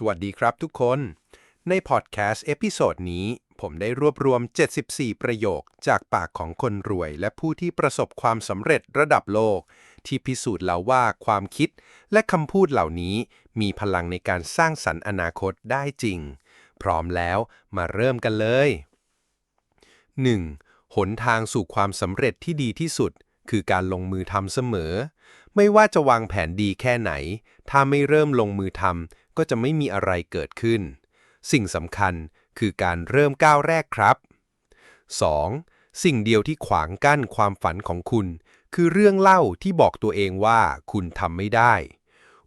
สวัสดีครับทุกคน ในพอดแคสต์เอพิโซดนี้ ผมได้รวบรวม 74 ประโยคจากปากของคนรวย และผู้ที่ประสบความสำเร็จระดับโลก ที่พิสูจน์แล้วว่าความคิดและคำพูดเหล่านี้ มีพลังในการสร้างสรรค์อนาคตได้จริง พร้อมแล้วมาเริ่มกันเลย 1. หนทางสู่ความสำเร็จที่ดีที่สุด คือการลงมือทำเสมอ ไม่ว่าจะวางแผนดีแค่ไหน ถ้าไม่เริ่มลงมือทำ ก็จะไม่มีอะไรเกิดขึ้น สิ่งสำคัญคือการเริ่มก้าวแรกครับ 2. สิ่งเดียวที่ขวางกั้นความฝันของคุณ คือเรื่องเล่าที่บอกตัวเองว่าคุณทำไม่ได้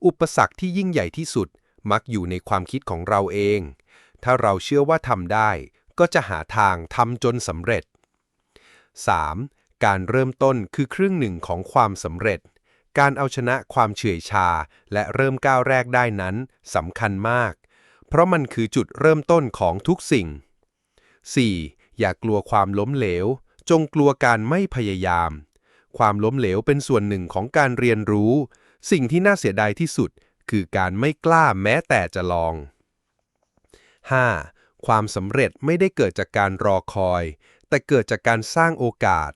อุปสรรคที่ยิ่งใหญ่ที่สุดมักอยู่ในความคิดของเราเอง ถ้าเราเชื่อว่าทำได้ ก็จะหาทางทำจนสำเร็จ 3. การเริ่มต้นคือครึ่งหนึ่งของความสำเร็จ การเอาชนะความเฉื่อยชาและเริ่มก้าวแรกได้นั้นสำคัญมาก เพราะมันคือจุดเริ่มต้นของทุกสิ่ง 4. อย่ากลัวความล้มเหลว จงกลัวการไม่พยายาม ความล้มเหลวเป็นส่วนหนึ่งของการเรียนรู้ สิ่งที่น่าเสียดายที่สุด คือการไม่กล้าแม้แต่จะลอง 5. ความสำเร็จไม่ได้เกิดจากการรอคอย แต่เกิดจากการสร้างโอกาส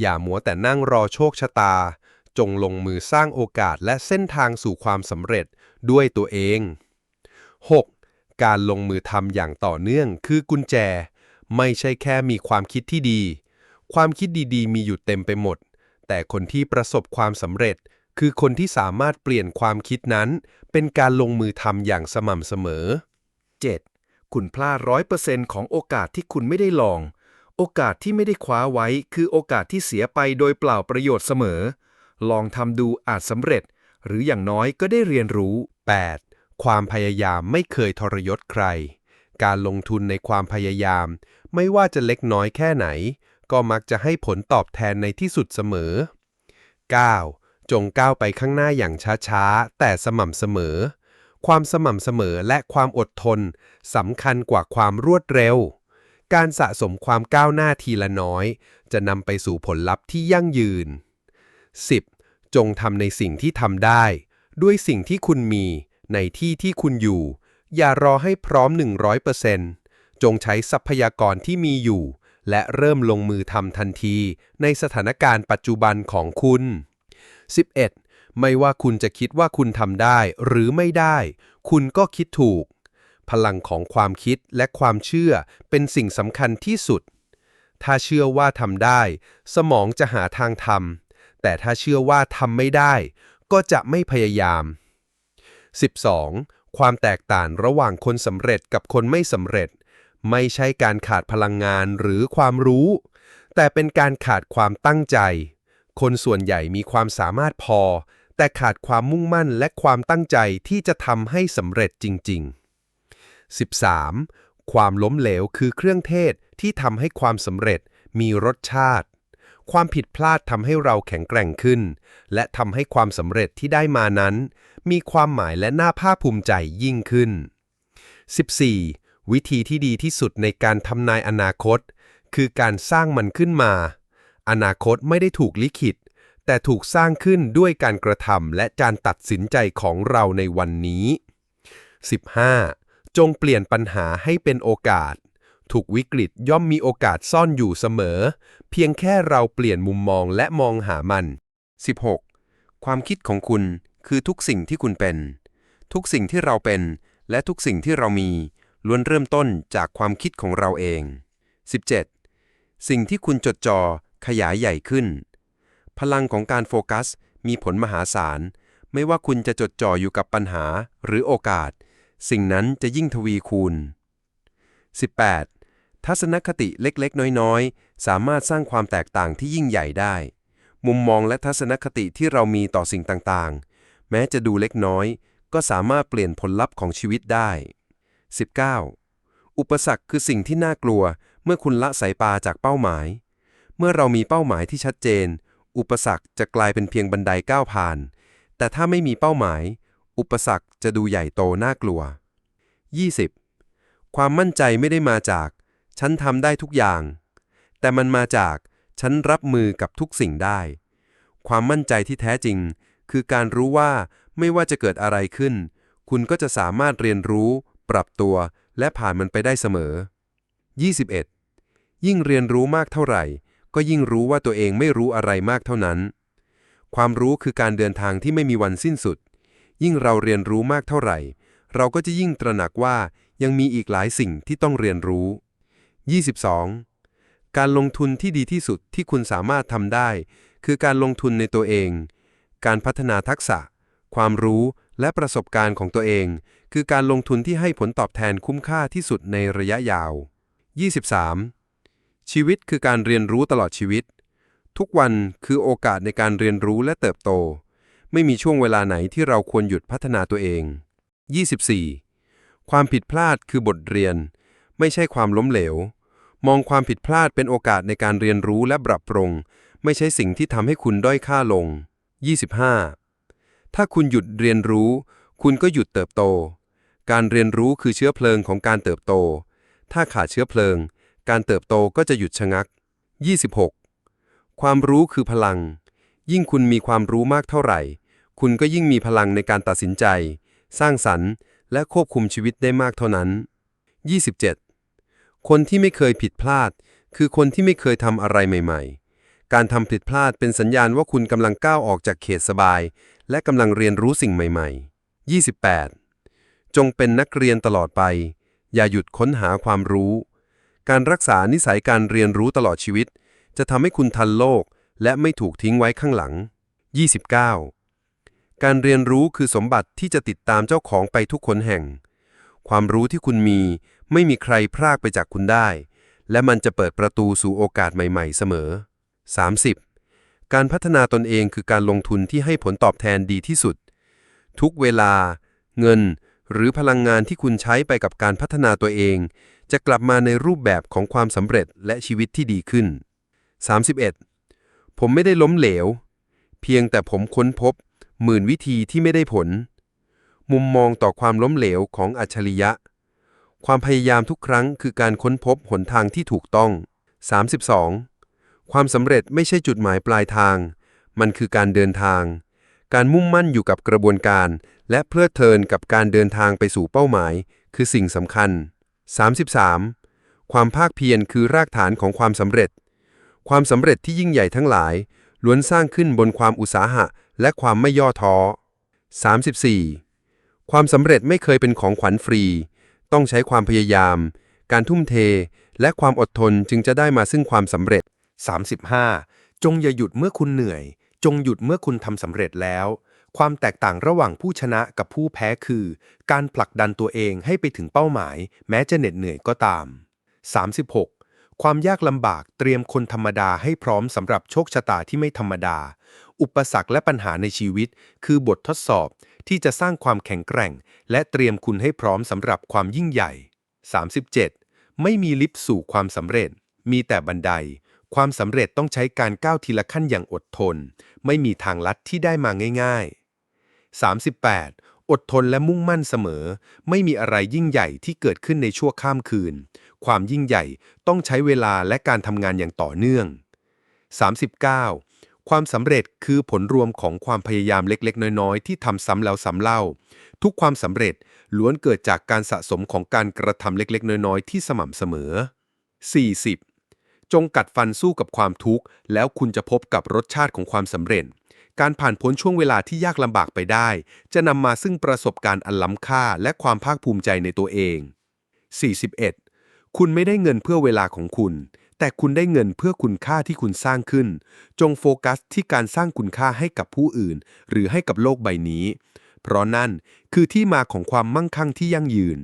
อย่ามัวแต่นั่งรอโชคชะตา จงลงมือสร้างโอกาสและเส้นทางสู่ความสำเร็จด้วยตัวเอง 6. การลงมือทำอย่างต่อเนื่องคือกุญแจ ไม่ใช่แค่มีความคิดที่ดี ความคิดดีๆ มีอยู่เต็มไปหมด แต่คนที่ประสบความสำเร็จ คือคนที่สามารถเปลี่ยนความคิดนั้น เป็นการลงมือทำอย่างสม่ำเสมอ 7. คุณพลาดร้อยเปอร์เซ็นต์ของโอกาสที่คุณไม่ได้ลอง โอกาสที่ไม่ได้คว้าไว้ คือโอกาสที่เสียไปโดยเปล่าประโยชน์เสมอ ลองทำดูอาจสำเร็จ หรืออย่างน้อยก็ได้เรียนรู้ 8. ความพยายามไม่เคยทรยศใคร การลงทุนในความพยายาม ไม่ว่าจะเล็กน้อยแค่ไหน ก็มักจะให้ผลตอบแทนในที่สุดเสมอ 9. จงก้าวไปข้างหน้าอย่างช้าๆ แต่สม่ำเสมอ ความสม่ำเสมอและความอดทนสำคัญกว่าความรวดเร็วการสะสมความก้าวหน้าทีละน้อย จะนำไปสู่ผลลัพธ์ที่ยั่งยืน 10. จงทำในสิ่งที่ทำได้ ด้วยสิ่งที่คุณมีในที่ที่คุณอยู่ อย่ารอให้พร้อม 100%จงใช้ทรัพยากรที่มีอยู่ และเริ่มลงมือทำทันทีในสถานการณ์ปัจจุบันของคุณ 11. ไม่ว่าคุณจะคิดว่าคุณทำได้หรือไม่ได้ คุณก็คิดถูก พลังของความคิดและความเชื่อเป็นสิ่งสำคัญที่สุด ถ้าเชื่อว่าทำได้ สมองจะหาทางทำ แต่ถ้าเชื่อว่าทำไม่ได้ ก็จะไม่พยายาม 12. ความแตกต่างระหว่างคนสำเร็จกับคนไม่สำเร็จ ไม่ใช่การขาดพลังงานหรือความรู้ แต่เป็นการขาดความตั้งใจ คนส่วนใหญ่มีความสามารถพอ แต่ขาดความมุ่งมั่นและความตั้งใจที่จะทำให้สำเร็จจริง ๆ 13. ความล้มเหลวคือเครื่องเทศที่ทำให้ความสำเร็จมีรสชาติ ความผิดพลาดทำให้เราแข็งแกร่งขึ้น และทำให้ความสำเร็จที่ได้มานั้น มีความหมายและน่าภาคภูมิใจยิ่งขึ้น 14. วิธีที่ดีที่สุดในการทำนายอนาคต คือการสร้างมันขึ้นมา อนาคตไม่ได้ถูกลิขิต แต่ถูกสร้างขึ้นด้วยการกระทำและการตัดสินใจของเราในวันนี้ 15. จงเปลี่ยนปัญหาให้เป็นโอกาส ถูกวิกฤตย่อมมีโอกาสซ่อนอยู่เสมอ เพียงแค่เราเปลี่ยนมุมมองและมองหามัน 16. ความคิดของคุณคือทุกสิ่งที่คุณเป็น ทุกสิ่งที่เราเป็น และทุกสิ่งที่เรามี ล้วนเริ่มต้นจากความคิดของเราเอง 17. สิ่งที่คุณจดจ่อขยายใหญ่ขึ้น พลังของการโฟกัส มีผลมหาศาล ไม่ว่าคุณจะจดจ่ออยู่กับปัญหาหรือโอกาส สิ่งนั้นจะยิ่งทวีคูณ 18. ทัศนคติเล็กๆ น้อยๆ สามารถสร้างความแตกต่างที่ยิ่งใหญ่ได้ มุมมองและทัศนคติที่เรามีต่อสิ่งต่างๆ แม้จะดูเล็กน้อย ก็สามารถเปลี่ยนผลลัพธ์ของชีวิตได้ 19. อุปสรรคคือสิ่งที่น่ากลัว เมื่อคุณละสายตาจากเป้าหมาย เมื่อเรามีเป้าหมายที่ชัดเจน อุปสรรคจะกลายเป็นเพียงบันไดก้าวผ่าน แต่ถ้าไม่มีเป้าหมาย อุปสรรคจะดูใหญ่โตน่ากลัว 20. ความมั่นใจไม่ได้มาจาก ฉันทำได้ทุกอย่าง แต่มันมาจากฉันรับมือกับทุกสิ่งได้ ความมั่นใจที่แท้จริง คือการรู้ว่าไม่ว่าจะเกิดอะไรขึ้น คุณก็จะสามารถเรียนรู้ ปรับตัว และผ่านมันไปได้เสมอ 21. ยิ่งเรียนรู้มากเท่าไหร่ ก็ยิ่งรู้ว่าตัวเองไม่รู้อะไรมากเท่านั้น ความรู้คือการเดินทางที่ไม่มีวันสิ้นสุด ยิ่งเราเรียนรู้มากเท่าไหร่ เราก็จะยิ่งตระหนักว่ายังมีอีกหลายสิ่งที่ต้องเรียนรู้ 22. การลงทุนที่ดีที่สุดที่คุณสามารถทำได้ คือการลงทุนในตัวเอง การพัฒนาทักษะ ความรู้และประสบการณ์ของตัวเอง คือการลงทุนที่ให้ผลตอบแทนคุ้มค่าที่สุดในระยะยาว 23. ชีวิตคือการเรียนรู้ตลอดชีวิต ทุกวันคือโอกาสในการเรียนรู้และเติบโต ไม่มีช่วงเวลาไหนที่เราควรหยุดพัฒนาตัวเอง 24. ความผิดพลาดคือบทเรียน ไม่ใช่ความล้มเหลว มองความผิดพลาดเป็นโอกาสในการเรียนรู้และปรับปรุง ไม่ใช่สิ่งที่ทำให้คุณด้อยค่าลง 25. ถ้าคุณหยุดเรียนรู้ คุณก็หยุดเติบโต การเรียนรู้คือเชื้อเพลิงของการเติบโต ถ้าขาดเชื้อเพลิง การเติบโตก็จะหยุดชะงัก 26. ความรู้คือพลัง ยิ่งคุณมีความรู้มากเท่าไหร่ คุณก็ยิ่งมีพลังในการตัดสินใจ สร้างสรรค์ และควบคุมชีวิตได้มากเท่านั้น 27. คนที่ไม่เคยผิดพลาด คือคนที่ไม่เคยทำอะไรใหม่ ๆ การทำผิดพลาดเป็นสัญญาณว่าคุณกำลังก้าวออกจากเขตสบาย และกำลังเรียนรู้สิ่งใหม่ๆ 28. จงเป็นนักเรียนตลอดไป อย่าหยุดค้นหาความรู้ การรักษานิสัยการเรียนรู้ตลอดชีวิต จะทำให้คุณทันโลก และไม่ถูกทิ้งไว้ข้างหลัง 29. การเรียนรู้คือสมบัติที่จะติดตามเจ้าของไปทุกคนแห่ง ความรู้ที่คุณมี ไม่มีใครพรากไปจากคุณได้ และมันจะเปิดประตูสู่โอกาสใหม่ๆ เสมอ 30. การพัฒนาตนเองคือการลงทุนที่ให้ผลตอบแทนดีที่สุด ทุกเวลา เงิน หรือพลังงานที่คุณใช้ไปกับการพัฒนาตัวเอง จะกลับมาในรูปแบบของความสำเร็จและชีวิตที่ดีขึ้น 31. ผมไม่ได้ล้มเหลว เพียงแต่ผมค้นพบ หมื่นวิธีที่ไม่ได้ผล มุมมองต่อความล้มเหลวของอัจฉริยะ ความพยายามทุกครั้งคือการค้นพบหนทางที่ถูกต้อง 32. ความสำเร็จไม่ใช่จุดหมายปลายทาง มันคือการเดินทาง การมุ่งมั่นอยู่กับกระบวนการ และเพลิดเพลินกับการเดินทางไปสู่เป้าหมาย คือสิ่งสำคัญ 33. ความภาคเพียรคือรากฐานของความสำเร็จ ความสำเร็จที่ยิ่งใหญ่ทั้งหลาย ล้วนสร้างขึ้นบนความอุตสาหะ และความไม่ย่อท้อ 34. ความสำเร็จไม่เคยเป็นของขวัญฟรี ต้องใช้ความพยายาม การทุ่มเท และความอดทนจึงจะได้มาซึ่งความสำเร็จ 35. จงอย่าหยุดเมื่อคุณเหนื่อย จงหยุดเมื่อคุณทำสำเร็จแล้ว ความแตกต่างระหว่างผู้ชนะกับผู้แพ้คือ การผลักดันตัวเองให้ไปถึงเป้าหมาย แม้จะเหน็ดเหนื่อยก็ตาม 36. ความยากลำบากเตรียมคนธรรมดาให้พร้อมสำหรับโชคชะตาที่ไม่ธรรมดา อุปสรรคและปัญหาในชีวิต คือบททดสอบ ที่จะสร้างความแข็งแกร่ง และเตรียมคุณให้พร้อมสำหรับความยิ่งใหญ่ 37. ไม่มีลิฟต์สู่ความสำเร็จ มีแต่บันได ความสำเร็จต้องใช้การก้าวทีละขั้นอย่างอดทน ไม่มีทางลัดที่ได้มาง่ายๆ 38. อดทนและมุ่งมั่นเสมอ ไม่มีอะไรยิ่งใหญ่ที่เกิดขึ้นในชั่วข้ามคืน ความยิ่งใหญ่ต้องใช้เวลาและการทำงานอย่างต่อเนื่อง 39. ความสำเร็จคือผลรวมของความพยายามเล็กๆ น้อยๆ ที่ทำซ้ำแล้วซ้ำเล่า ทุกความสำเร็จล้วนเกิดจากการสะสมของการกระทำเล็กๆ น้อยๆ ที่สม่ำเสมอ 40. จงกัดฟันสู้กับความทุกข์ แล้วคุณจะพบกับรสชาติของความสำเร็จ การผ่านพ้นช่วงเวลาที่ยากลำบากไปได้ จะนำมาซึ่งประสบการณ์อันล้ำค่า และความภาคภูมิใจในตัวเอง 41. คุณไม่ได้เงินเพื่อเวลาของคุณ แต่คุณได้เงินเพื่อคุณค่าที่คุณสร้างขึ้น จงโฟกัสที่การสร้างคุณค่าให้กับผู้อื่น หรือให้กับโลกใบนี้ เพราะนั่นคือที่มาของความมั่งคั่งที่ยั่งยืน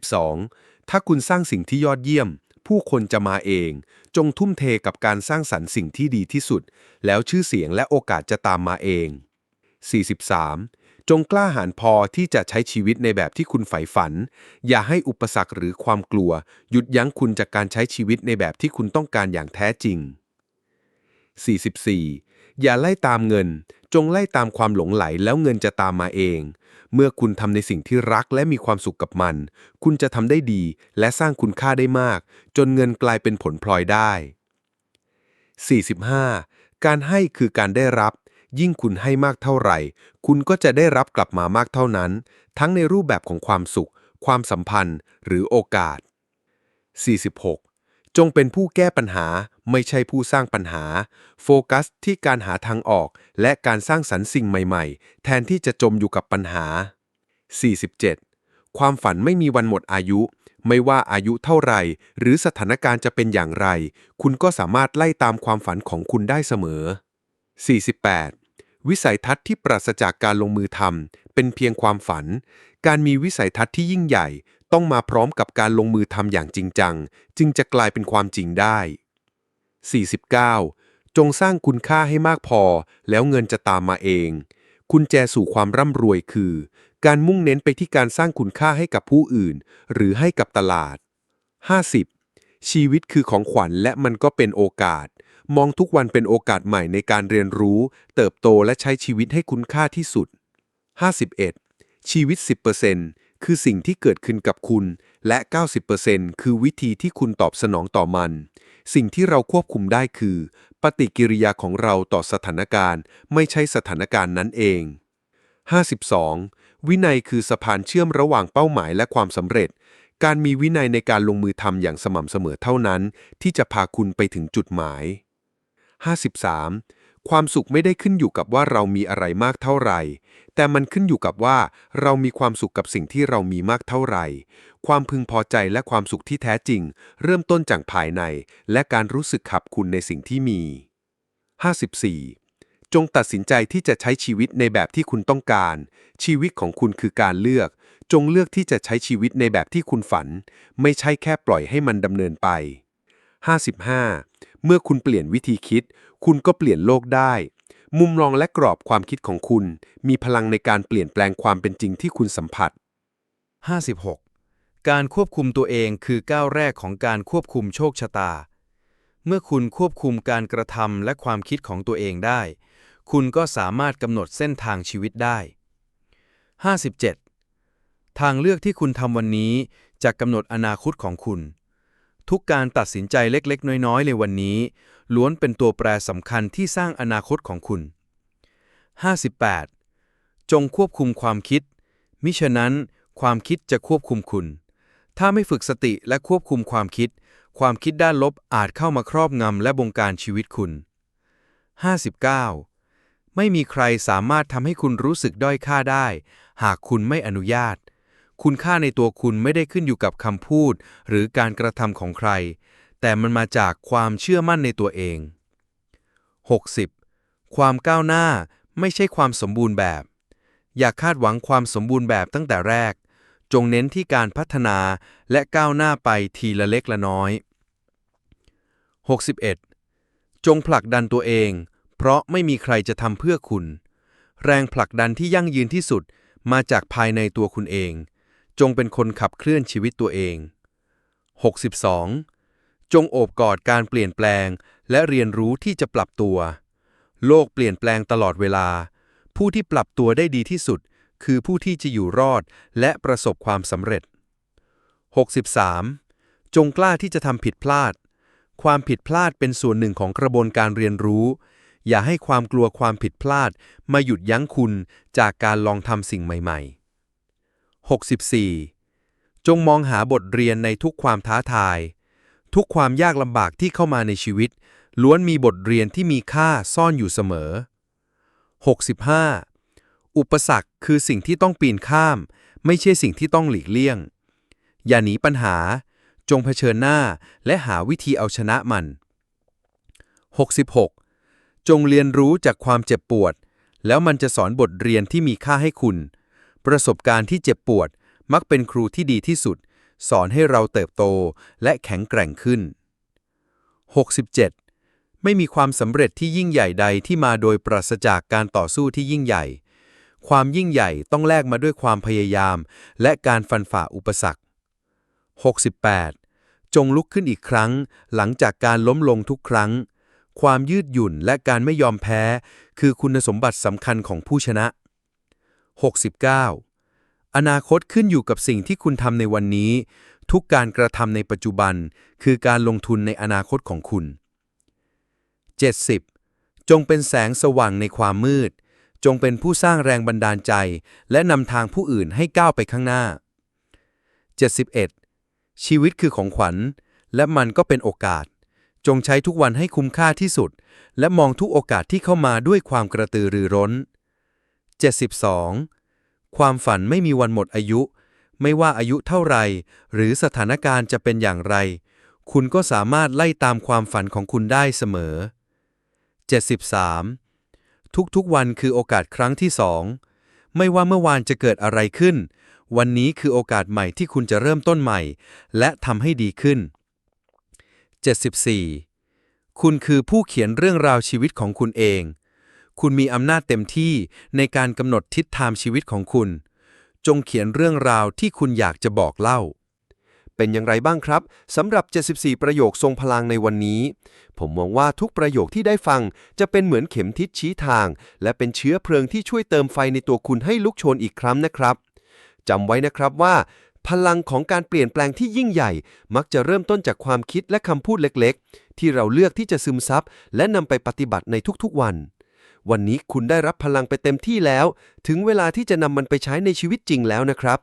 42. ถ้าคุณสร้างสิ่งที่ยอดเยี่ยม ผู้คนจะมาเอง จงทุ่มเทกับการสร้างสรรค์สิ่งที่ดีที่สุด แล้วชื่อเสียงและโอกาสจะตามมาเอง 43. จงกล้าหาญพอที่จะใช้ชีวิตในแบบที่คุณใฝ่ฝัน อย่าให้อุปสรรคหรือความกลัว หยุดยั้งคุณจากการใช้ชีวิตในแบบที่คุณต้องการอย่างแท้จริง 44. อย่าไล่ตามเงิน จงไล่ตามความหลงไหลแล้วเงินจะตามมาเอง เมื่อคุณทำในสิ่งที่รักและมีความสุขกับมัน คุณจะทำได้ดีและสร้างคุณค่าได้มาก จนเงินกลายเป็นผลพลอยได้ 45. การให้คือการได้รับ ยิ่งคุณให้มากเท่าไหร่ คุณก็จะได้รับกลับมามากเท่านั้น ทั้งในรูปแบบของความสุข ความสัมพันธ์ หรือโอกาส 46 จงเป็นผู้แก้ปัญหาไม่ใช่ผู้สร้างปัญหา โฟกัสที่การหาทางออก และการสร้างสรรค์สิ่งใหม่ๆ แทนที่จะจมอยู่กับปัญหา 47 ความฝันไม่มีวันหมดอายุ ไม่ว่าอายุเท่าไหร่ หรือสถานการณ์จะเป็นอย่างไร คุณก็สามารถไล่ตามความฝันของคุณได้เสมอ 48 วิสัยทัศน์ที่ปราศจากการลงมือทำเป็นเพียงความฝัน การมีวิสัยทัศน์ที่ยิ่งใหญ่ต้องมาพร้อมกับการลงมือทำอย่างจริงจัง จึงจะกลายเป็นความจริงได้ 49 จงสร้างคุณค่าให้มากพอ แล้วเงินจะตามมาเองคุณแจสู่ความร่ำรวยคือ การมุ่งเน้นไปที่การสร้างคุณค่าให้กับผู้อื่น หรือให้กับตลาด 50. ชีวิตคือของขวัญและมันก็เป็นโอกาส มองทุกวันเป็นโอกาสใหม่ในการเรียนรู้ เติบโตและใช้ชีวิตให้คุณค่าที่สุด 51. ชีวิต 10%คือสิ่งที่เกิดขึ้นกับคุณ และ 90%คือวิธีที่คุณตอบสนองต่อมัน สิ่งที่เราควบคุมได้คือ ปฏิกิริยาของเราต่อสถานการณ์ ไม่ใช่สถานการณ์นั้นเอง 52. วินัยคือสะพานเชื่อมระหว่างเป้าหมายและความสำเร็จ การมีวินัยในการลงมือทำอย่างสม่ำเสมอเท่านั้น ที่จะพาคุณไปถึงจุดหมาย 53. ความสุขไม่ได้ขึ้นอยู่กับว่าเรามีอะไรมากเท่าไหร่ แต่มันขึ้นอยู่กับว่าเรามีความสุขกับสิ่งที่เรามีมากเท่าไหร่ ความพึงพอใจและความสุขที่แท้จริง เริ่มต้นจากภายใน และการรู้สึกขับคุณในสิ่งที่มี 54. จงตัดสินใจที่จะใช้ชีวิตในแบบที่คุณต้องการ ชีวิตของคุณคือการเลือก จงเลือกที่จะใช้ชีวิตในแบบที่คุณฝัน ไม่ใช่แค่ปล่อยให้มันดำเนินไป 55. เมื่อคุณเปลี่ยนวิธีคิด คุณก็เปลี่ยนโลกได้ มุมมองและกรอบความคิดของคุณ มีพลังในการเปลี่ยนแปลงความเป็นจริงที่คุณสัมผัส 56. การควบคุมตัวเองคือก้าวแรกของการควบคุมโชคชะตา เมื่อคุณควบคุมการกระทำและความคิดของตัวเองได้ คุณก็สามารถกำหนดเส้นทางชีวิตได้ 57. ทางเลือกที่คุณทำวันนี้จะกำหนดอนาคตของคุณ ทุกการตัดสินใจเล็กๆ น้อยๆ ในวันนี้ ล้วนเป็นตัวแปรสำคัญที่สร้างอนาคตของคุณ 58. จงควบคุมความคิด มิฉะนั้น ความคิดจะควบคุมคุณ ถ้าไม่ฝึกสติและควบคุมความคิด ความคิดด้านลบอาจเข้ามาครอบงำและบงการชีวิตคุณ 59. ไม่มีใครสามารถทำให้คุณรู้สึกด้อยค่าได้ หากคุณไม่อนุญาต คุณค่าในตัวคุณไม่ได้ขึ้นอยู่กับคำพูด หรือการกระทำของใคร แต่มันมาจากความเชื่อมั่นในตัวเอง 60. ความก้าวหน้าไม่ใช่ความสมบูรณ์แบบ อย่าคาดหวังความสมบูรณ์แบบตั้งแต่แรก จงเน้นที่การพัฒนาและก้าวหน้าไปทีละเล็กละน้อย 61. จงผลักดันตัวเอง เพราะไม่มีใครจะทำเพื่อคุณ แรงผลักดันที่ยั่งยืนที่สุดมาจากภายในตัวคุณเอง จงเป็นคนขับเคลื่อนชีวิตตัวเอง 62. จงโอบกอดการเปลี่ยนแปลง และเรียนรู้ที่จะปรับตัว โลกเปลี่ยนแปลงตลอดเวลา ผู้ที่ปรับตัวได้ดีที่สุด คือผู้ที่จะอยู่รอดและประสบความสำเร็จ 63. จงกล้าที่จะทำผิดพลาด ความผิดพลาดเป็นส่วนหนึ่งของกระบวนการเรียนรู้ อย่าให้ความกลัวความผิดพลาดมาหยุดยั้งคุณจากการลองทำสิ่งใหม่ ๆ 64. จงมองหาบทเรียนในทุกความท้าทาย ทุกความยากลำบากที่เข้ามาในชีวิต ล้วนมีบทเรียนที่มีค่าซ่อนอยู่เสมอ 65. อุปสรรคคือสิ่งที่ต้องปีนข้าม ไม่ใช่สิ่งที่ต้องหลีกเลี่ยง อย่าหนีปัญหา จงเผชิญหน้าและหาวิธีเอาชนะมัน 66. จงเรียนรู้จากความเจ็บปวด แล้วมันจะสอนบทเรียนที่มีค่าให้คุณ ประสบการณ์ที่เจ็บปวด มักเป็นครูที่ดีที่สุด สอนให้เราเติบโตและแข็งแกร่งขึ้น 67. ไม่มีความสำเร็จที่ยิ่งใหญ่ใดที่มาโดยปราศจากการต่อสู้ที่ยิ่งใหญ่ ความยิ่งใหญ่ต้องแลกมาด้วยความพยายาม และการฟันฝ่าอุปสรรค 68. จงลุกขึ้นอีกครั้ง หลังจากการล้มลงทุกครั้ง ความยืดหยุ่นและการไม่ยอมแพ้ คือคุณสมบัติสำคัญของผู้ชนะ 69. อนาคตขึ้นอยู่กับสิ่งที่คุณทำในวันนี้ ทุกการกระทำในปัจจุบัน คือการลงทุนในอนาคตของคุณ 70. จงเป็นแสงสว่างในความมืด จงเป็นผู้สร้างแรงบันดาลใจ และนำทางผู้อื่นให้ก้าวไปข้างหน้า 71. ชีวิตคือของขวัญ และมันก็เป็นโอกาส จงใช้ทุกวันให้คุ้มค่าที่สุด และมองทุกโอกาสที่เข้ามาด้วยความกระตือรือร้น 72. ความฝันไม่มีวันหมดอายุ ไม่ว่าอายุเท่าไหรหรือสถานการณ์จะเป็นอย่างไร คุณก็สามารถไล่ตามความฝันของคุณได้เสมอ 73. ทุกๆวันคือโอกาสครั้งที่สองไม่ว่าเมื่อวานจะเกิดอะไรขึ้น วันนี้คือโอกาสใหม่ที่คุณจะเริ่มต้นใหม่ และทำให้ดีขึ้น 74. คุณคือผู้เขียนเรื่องราวชีวิตของคุณเอง คุณมีอำนาจเต็มที่ในการกำหนดทิศทางชีวิตของคุณ จงเขียนเรื่องราวที่คุณอยากจะบอกเล่า เป็นอย่างไรบ้างครับสำหรับ 74 ประโยคทรงพลังในวันนี้ ผมมองว่าทุกประโยคที่ได้ฟังจะเป็นเหมือนเข็มทิศชี้ทาง และเป็นเชื้อเพลิงที่ช่วยเติมไฟในตัวคุณให้ลุกโชนอีกครั้งนะครับจำไว้นะครับว่า พลังของการเปลี่ยนแปลงที่ยิ่งใหญ่ มักจะเริ่มต้นจากความคิดและคำพูดเล็กๆ ที่เราเลือกที่จะซึมซับและนำไปปฏิบัติในทุกๆวัน วันนี้คุณได้รับพลังไปเต็มที่แล้ว ถึงเวลาที่จะนำมันไปใช้ในชีวิตจริงแล้วนะครับ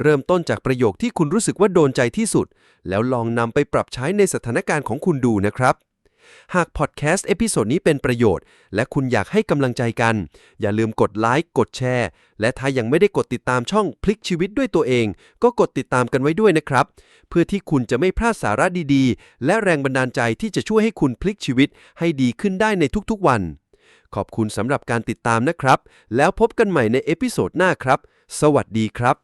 เริ่มต้นจากประโยคที่คุณรู้สึกว่าโดนใจที่สุด แล้วลองนำไปปรับใช้ในสถานการณ์ของคุณดูนะครับ หากพอดแคสต์เอพิโซดนี้เป็นประโยชน์ และคุณอยากให้กำลังใจกัน อย่าลืมกดไลค์กดแชร์ และถ้ายังไม่ได้กดติดตามช่องพลิกชีวิตด้วยตัวเอง ก็กดติดตามกันไว้ด้วยนะครับ เพื่อที่คุณจะไม่พลาดสาระดีๆ และแรงบันดาลใจที่จะช่วยให้คุณพลิกชีวิตให้ดีขึ้นได้ในทุกๆวัน ขอบคุณสำหรับการติดตามนะครับ แล้วพบกันใหม่ในเอพิโซดหน้าครับ สวัสดีครับ